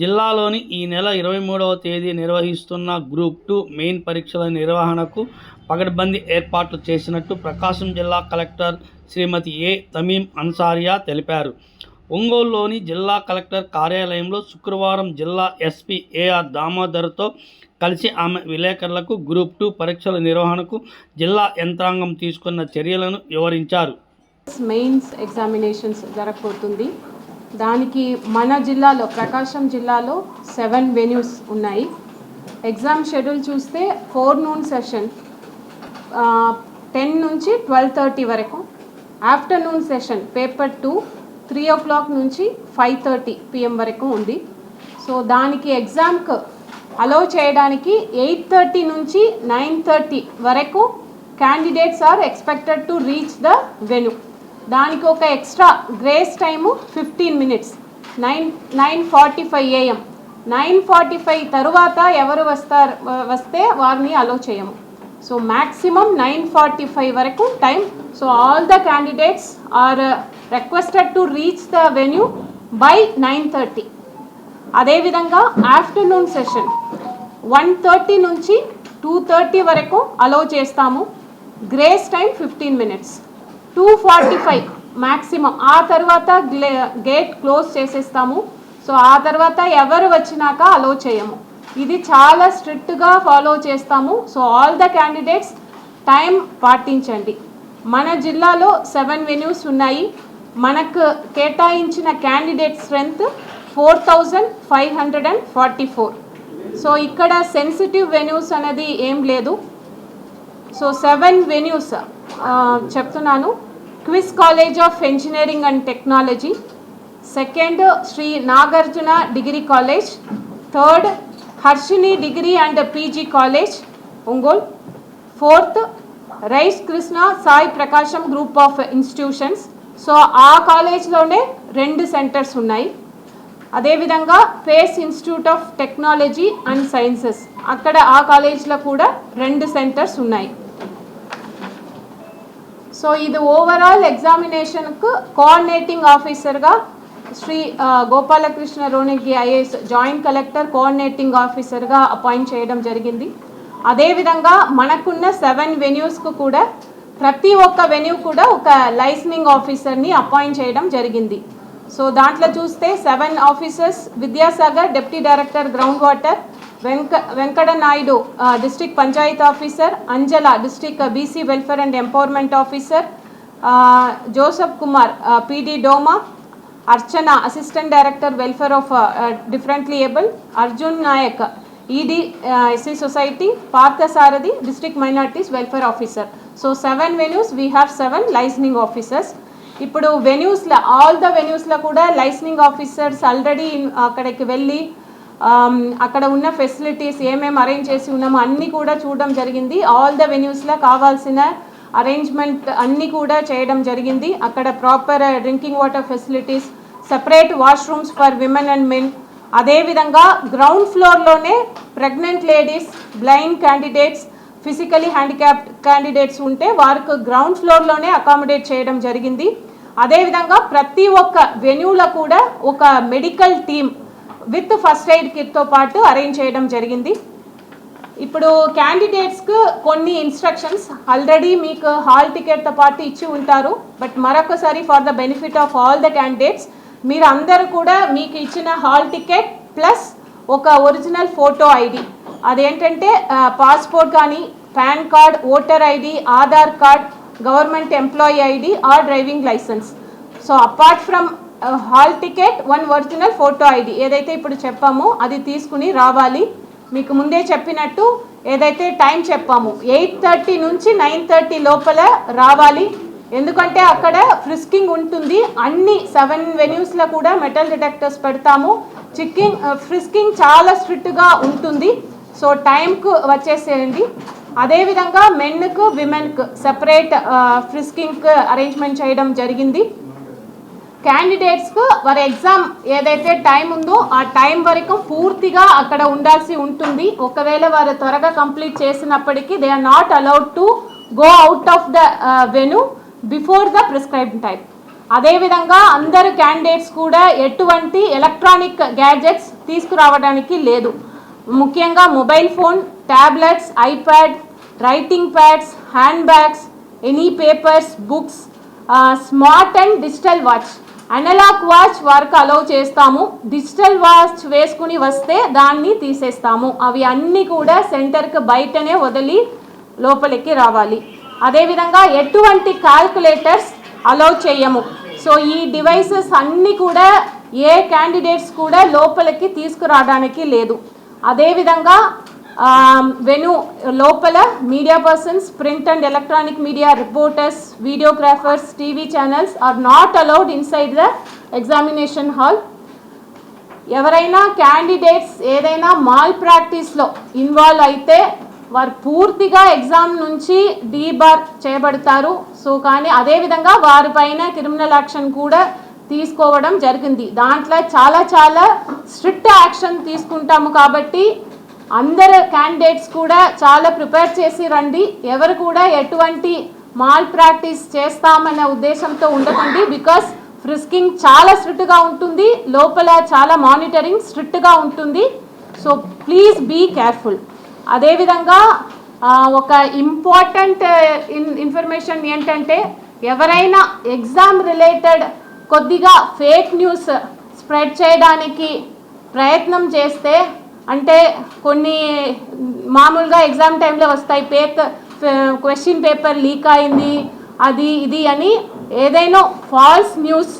జిల్లాలోని ఈ నెల ఇరవై మూడవ తేదీ నిర్వహిస్తున్న గ్రూప్ టూ మెయిన్ పరీక్షల నిర్వహణకు పగడ్బందీ ఏర్పాట్లు చేసినట్టు ప్రకాశం జిల్లా కలెక్టర్ శ్రీమతి ఏ తమీం అన్సారియా తెలిపారు. ఒంగోలులోని జిల్లా కలెక్టర్ కార్యాలయంలో శుక్రవారం జిల్లా ఎస్పీ ఏఆర్ దామోదర్తో కలిసి ఆమె విలేకరులకు గ్రూప్ టూ పరీక్షల నిర్వహణకు జిల్లా యంత్రాంగం తీసుకున్న చర్యలను వివరించారు. మెయిన్స్ ఎగ్జామినేషన్స్ జరగబోతుంది. దానికి మన జిల్లాలో ప్రకాశం జిల్లాలో సెవెన్ వెన్యూస్ ఉన్నాయి. ఎగ్జామ్ షెడ్యూల్ చూస్తే ఫోర్ నూన్ సెషన్ టెన్ నుంచి ట్వెల్వ్ థర్టీ వరకు. Afternoon session paper two three o'clock నుంచి ఫైవ్ థర్టీ పిఎం వరకు ఉంది. సో దానికి ఎగ్జామ్కి అలో చేయడానికి ఎయిట్ థర్టీ నుంచి నైన్ థర్టీ వరకు candidates are expected to reach the venue దానికి ఒక extra grace time fifteen minutes. Nine nine forty five AM. Nine forty five తరువాత ఎవరు వస్తారు వస్తే వారిని అలో చేయము. So maximum nine forty five వరకు time. So all the candidates are requested to reach the venue by nine thirty. అదేవిధంగా afternoon session one thirty నుంచి two thirty వరకు అలో చేస్తాము. Grace time fifteen minutes. Two forty five maximum ఆ తర్వాత gate close చేసేస్తాము. So ఆ తర్వాత ఎవరు వచ్చినాక అలో చేయము. ఇది చాలా స్ట్రిక్ట్గా ఫాలో చేస్తాము. So all the candidates time పాటించండి. మన జిల్లాలో సెవెన్ వెన్యూస్ ఉన్నాయి. మనకు కేటాయించిన candidate strength four thousand five hundred and forty four so ఇక్కడ సెన్సిటివ్ వెన్యూస్ అనేది ఏం లేదు. సో సెవెన్ వెన్యూస్ చెప్తున్నాను. Quiz college of engineering and technology. Second Shri Nagarjuna degree college. Third Harshini degree and PG college. Ongole. Fourth rise Krishna Sai Prakasam group of institutions. So ఆ కాలేజ్లోనే రెండు centres ఉన్నాయి. అదేవిధంగా pace institute of technology and sciences. అక్కడ ఆ కాలేజ్లో కూడా రెండు సెంటర్స్ ఉన్నాయి. సో ఇది ఓవరాల్ ఎగ్జామినేషన్కు కోఆర్డినేటింగ్ ఆఫీసర్గా Shri Gopalakrishna Roniki IAS joint collector coordinating ఆఫీసర్గా అపాయింట్ చేయడం జరిగింది. అదేవిధంగా మనకున్న సెవెన్ వెన్యూస్కు కూడా ప్రతి ఒక్క వెన్యూ కూడా ఒక లైసనింగ్ ఆఫీసర్ని అపాయింట్ చేయడం జరిగింది. సో దాంట్లో చూస్తే seven officers Vidyasagar deputy director ground water Venka Venkata Naidu district panchayat officer Anjala district BC welfare and empowerment officer Joseph Kumar PD DWMA Archana assistant director welfare of differently able Arjun Nayak ED SC society Parthasarathi district minorities welfare officer. So seven venues we have seven liaisoning officers ఇప్పుడు వెన్యూస్లో all the వెన్యూస్లో కూడా లైసనింగ్ officers already అక్కడికి వెళ్ళి Um, అక్కడ ఉన్న facilities ఏమేమి arrange చేసి ఉన్నామో అన్నీ కూడా చూడడం జరిగింది. ఆల్ ద వెన్యూస్లో కావాల్సిన అరేంజ్మెంట్ అన్నీ కూడా చేయడం జరిగింది. అక్కడ proper drinking water facilities separate washrooms for women and men అదేవిధంగా ground ఫ్లోర్లోనే pregnant ladies blind candidates physically handicapped candidates ఉంటే వారికి గ్రౌండ్ ఫ్లోర్లోనే అకామిడేట్ చేయడం జరిగింది. అదేవిధంగా ప్రతి ఒక్క వెన్యూలో కూడా ఒక medical team with first aid కిట్తో పాటు అరేంజ్ చేయడం జరిగింది. ఇప్పుడు క్యాండిడేట్స్కు కొన్ని ఇన్స్ట్రక్షన్స్ ఆల్రెడీ మీకు హాల్ టికెట్తో పాటు ఇచ్చి ఉంటారు. బట్ మరొకసారి for the benefit of all the candidates మీరు అందరూ కూడా మీకు ఇచ్చిన హాల్ టికెట్ ప్లస్ ఒక ఒరిజినల్ ఫోటో ఐడి. అదేంటంటే పాస్పోర్ట్ కానీ PAN card voter ID Aadhaar card government employee ID or driving licence. So apart from hall ticket one original photo ID ఏదైతే ఇప్పుడు చెప్పామో అది తీసుకుని రావాలి. మీకు ముందే చెప్పినట్టు ఏదైతే టైం చెప్పాము ఎయిట్ థర్టీ నుంచి నైన్ థర్టీ లోపల రావాలి. ఎందుకంటే అక్కడ ఫ్రిస్కింగ్ ఉంటుంది. అన్ని సెవెన్ వెన్యూస్లో కూడా మెటల్ డిటెక్టర్స్ పెడతాము. చిక్కింగ్ ఫ్రిస్కింగ్ చాలా స్ట్రిక్ట్గా ఉంటుంది. సో టైంకు వచ్చేసేయండి. అదేవిధంగా మెన్కు విమెన్కు సెపరేట్ ఫ్రిస్కింగ్కి అరేంజ్మెంట్ చేయడం జరిగింది. క్యాండిడేట్స్కు వారి ఎగ్జామ్ ఏదైతే టైం ఉందో ఆ టైం వరకు పూర్తిగా అక్కడ ఉండాల్సి ఉంటుంది. ఒకవేళ వారు త్వరగా కంప్లీట్ చేసినప్పటికీ they are not allowed to go out of the venue before the prescribe time అదేవిధంగా అందరు క్యాండిడేట్స్ కూడా ఎటువంటి ఎలక్ట్రానిక్ గ్యాడ్జెట్స్ తీసుకురావడానికి లేదు. ముఖ్యంగా mobile phone tablets iPad writing pads hand bags any papers books smart and digital watch analog watch work allow చేస్తాము. Digital watch వేసుకుని వస్తే దాన్ని తీసేస్తాము. అవి అన్నీ కూడా సెంటర్కి బయటనే వదిలి లోపలికి రావాలి. అదేవిధంగా ఎటువంటి క్యాల్కులేటర్స్ అలౌ చేయము. సో ఈ డివైసెస్ అన్నీ కూడా ఏ క్యాండిడేట్స్ కూడా లోపలికి తీసుకురావడానికి లేదు. అదేవిధంగా Um, వెను లోపల media persons print and electronic media reporters videographers TV channels are not allowed inside the examination hall ఎవరైనా క్యాండిడేట్స్ ఏదైనా మాల్ ప్రాక్టీస్లో ఇన్వాల్వ్ అయితే వారు పూర్తిగా ఎగ్జామ్ నుంచి డీబార్ చేయబడతారు. సో కానీ అదేవిధంగా వారిపైన క్రిమినల్ యాక్షన్ కూడా తీసుకోవడం జరిగింది. దాంట్లో చాలా చాలా స్ట్రిక్ట్ యాక్షన్ తీసుకుంటాము కాబట్టి అందరు క్యాండిడేట్స్ కూడా చాలా ప్రిపేర్ చేసి రండి. ఎవరు కూడా ఎటువంటి మాల్ ప్రాక్టీస్ చేస్తామనే ఉద్దేశంతో ఉండకండి. బికాస్ ఫ్రిస్కింగ్ చాలా స్ట్రిక్ట్గా ఉంటుంది. లోపల చాలా మానిటరింగ్ స్ట్రిక్ట్గా ఉంటుంది. సో ప్లీజ్ బీ కేర్ఫుల్ అదేవిధంగా ఒక ఇంపార్టెంట్ ఇన్ ఇన్ఫర్మేషన్ ఏంటంటే ఎవరైనా ఎగ్జామ్ రిలేటెడ్ కొద్దిగా ఫేక్ న్యూస్ స్ప్రెడ్ చేయడానికి ప్రయత్నం చేస్తే అంటే కొన్ని మామూలుగా ఎగ్జామ్ టైంలో వస్తాయి. పేక్ క్వశ్చన్ పేపర్ లీక్ అయింది అది ఇది అని ఏదైనా false news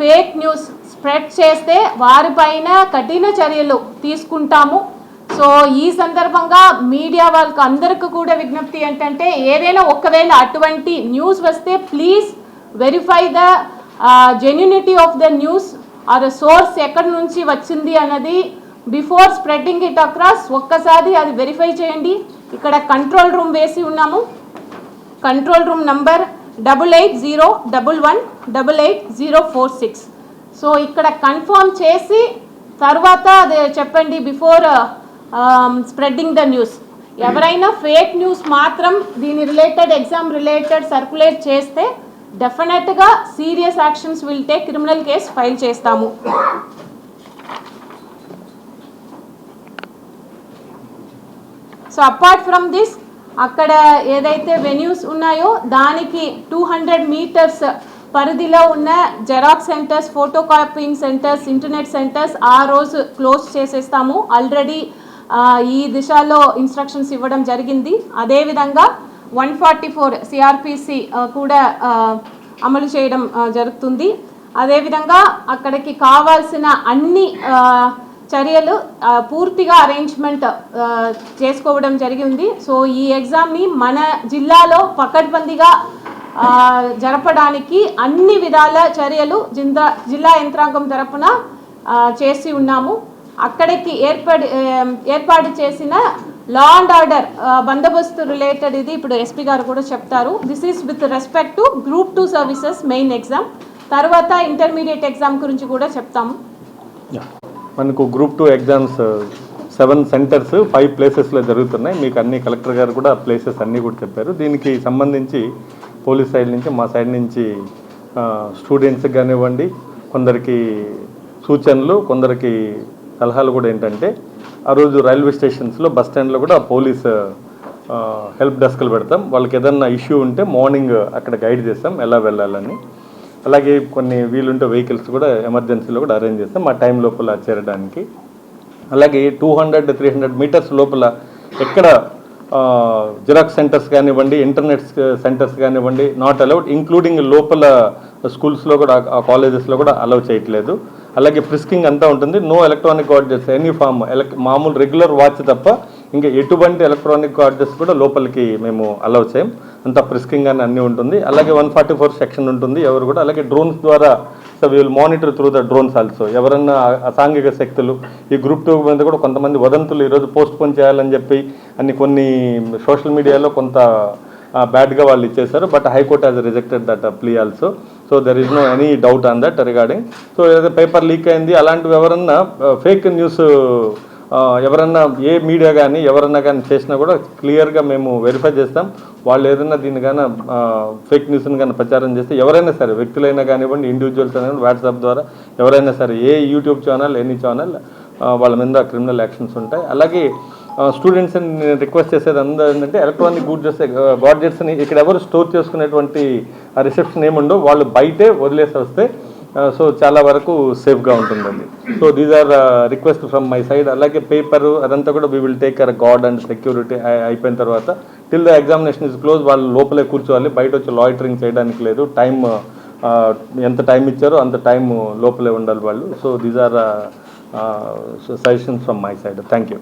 fake news spread చేస్తే వారిపైన కఠిన చర్యలు తీసుకుంటాము. సో ఈ సందర్భంగా మీడియా వాళ్ళకి అందరికీ కూడా విజ్ఞప్తి ఏంటంటే ఏదైనా ఒకవేళ అటువంటి న్యూస్ వస్తే please verify the genuinity of the news or source ఎక్కడి నుంచి వచ్చింది అన్నది బిఫోర్ స్ప్రెడ్డింగ్ ఇట్ అక్రాస్ ఒక్కసారి అది వెరిఫై చేయండి. ఇక్కడ కంట్రోల్ రూమ్ వేసి ఉన్నాము. Control room number double eight zero double one double eight zero four six so ఇక్కడ కన్ఫర్మ్ చేసి తర్వాత అది చెప్పండి బిఫోర్ స్ప్రెడ్డింగ్ ద న్యూస్ ఎవరైనా ఫేక్ న్యూస్ మాత్రం దీని రిలేటెడ్ ఎగ్జామ్ రిలేటెడ్ సర్క్యులేట్ చేస్తే డెఫినెట్గా serious actions will take criminal case file చేస్తాము. సో అపార్ట్ ఫ్రమ్ దిస్ అక్కడ ఏదైతే వెన్యూస్ ఉన్నాయో దానికి టూ హండ్రెడ్ మీటర్స్ పరిధిలో ఉన్న xerox centres photo copying centres internet centres ఆ రోజు క్లోజ్ చేసేస్తాము. ఆల్రెడీ ఈ దిశలో ఇన్స్ట్రక్షన్స్ ఇవ్వడం జరిగింది. అదేవిధంగా వన్ ఫార్టీ ఫోర్ సిఆర్పిసి కూడా అమలు చేయడం జరుగుతుంది. అదేవిధంగా అక్కడికి కావాల్సిన అన్ని చర్యలు పూర్తిగా అరేంజ్మెంట్ చేసుకోవడం జరిగింది. సో ఈ ఎగ్జామ్ని మన జిల్లాలో పకడ్బందీగా జరపడానికి అన్ని విధాల చర్యలు జిల్లా జిల్లా యంత్రాంగం తరపున చేసి ఉన్నాము. అక్కడికి ఏర్పడి ఏర్పాటు చేసిన లా అండ్ ఆర్డర్ బందోబస్తు రిలేటెడ్ ఇది ఇప్పుడు ఎస్పీ గారు కూడా చెప్తారు. This is with respect to group two services main exam తర్వాత ఇంటర్మీడియట్ ఎగ్జామ్ గురించి కూడా చెప్తాము. మనకు group two exams seven centres five ప్లేసెస్లో జరుగుతున్నాయి. మీకు అన్ని కలెక్టర్ గారు కూడా ప్లేసెస్ అన్నీ కూడా చెప్పారు. దీనికి సంబంధించి పోలీస్ సైడ్ నుంచి మా సైడ్ నుంచి స్టూడెంట్స్కి కానివ్వండి కొందరికి సూచనలు కొందరికి సలహాలు కూడా ఏంటంటే ఆ రోజు రైల్వే స్టేషన్స్లో బస్ స్టాండ్లో కూడా పోలీస్ హెల్ప్ డెస్క్లు పెడతాం. వాళ్ళకి ఏదన్నా ఇష్యూ ఉంటే మార్నింగ్ అక్కడ గైడ్ చేస్తాం ఎలా వెళ్ళాలని. అలాగే కొన్ని వీలుంటే వెహికల్స్ కూడా ఎమర్జెన్సీలో కూడా అరేంజ్ చేస్తాం మా టైం లోపల చేరడానికి. అలాగే two hundred three hundred metres లోపల ఎక్కడ జిరాక్స్ సెంటర్స్ కానివ్వండి ఇంటర్నెట్ సెంటర్స్ కానివ్వండి నాట్ అలౌడ్ ఇంక్లూడింగ్ లోపల స్కూల్స్లో కూడా ఆ కాలేజెస్లో కూడా అలౌ చేయట్లేదు. అలాగే ఫ్రిస్కింగ్ అంతా ఉంటుంది. No electronic gadgets any form ఎలక్ మామూలు రెగ్యులర్ వాచ్ తప్ప ఇంకా ఎటువంటి ఎలక్ట్రానిక్ గాడ్జెట్స్ కూడా లోపలికి మేము అలౌ చేయం. అంతా ప్రిస్కింగ్ అని అన్నీ ఉంటుంది. అలాగే వన్ ఫార్టీ ఫోర్ సెక్షన్ ఉంటుంది. ఎవరు కూడా అలాగే డ్రోన్స్ ద్వారా so will monitor through the drones also ఎవరన్నా అసాంఘిక శక్తులు ఈ గ్రూప్ టూ మీద కూడా కొంతమంది వదంతులు ఈరోజు పోస్ట్ పోన్ చేయాలని చెప్పి అన్ని కొన్ని సోషల్ మీడియాలో కొంత బ్యాడ్గా వాళ్ళు ఇచ్చేశారు. But high court has rejected that plea also so there is no any doubt on that regarding so ఏదైతే పేపర్ లీక్ అయింది అలాంటివి ఎవరన్నా uh, ఫేక్ న్యూస్ ఎవరన్నా ఏ మీడియా కానీ ఎవరన్నా కానీ చేసినా కూడా క్లియర్గా మేము వెరిఫై చేస్తాం. వాళ్ళు ఏదైనా దీన్ని కానీ ఫేక్ న్యూస్ని కానీ ప్రచారం చేస్తే ఎవరైనా సరే వ్యక్తులైనా కానివ్వండి ఇండివిజువల్స్ అయినా వాట్సాప్ ద్వారా ఎవరైనా సరే ఏ యూట్యూబ్ ఛానల్ ఎనీ ఛానల్ వాళ్ళ మీద క్రిమినల్ యాక్షన్స్ ఉంటాయి. అలాగే స్టూడెంట్స్ని నేను రిక్వెస్ట్ చేసేది అందరూ ఏంటంటే ఎలక్ట్రానిక్ గూడ్జెస్ గాడ్జెట్స్ని ఇక్కడ ఎవరు స్టోర్ చేసుకునేటువంటి రిసెప్షన్ ఏముండో వాళ్ళు బయటే వదిలేసి వస్తే Uh, సో చాలా వరకు సేఫ్గా ఉంటుందండి. So these are request from my side అలాగే పేపర్ అదంతా కూడా we will take uh guard and security అయిపోయిన తర్వాత till the examination is close వాళ్ళు లోపలే కూర్చోవాలి. బయట వచ్చి లాయిటరింగ్ చేయడానికి లేదు. టైం uh, uh, ఎంత టైం ఇచ్చారో అంత టైం లోపలే ఉండాలి వాళ్ళు. So these are suggestions from my side thank you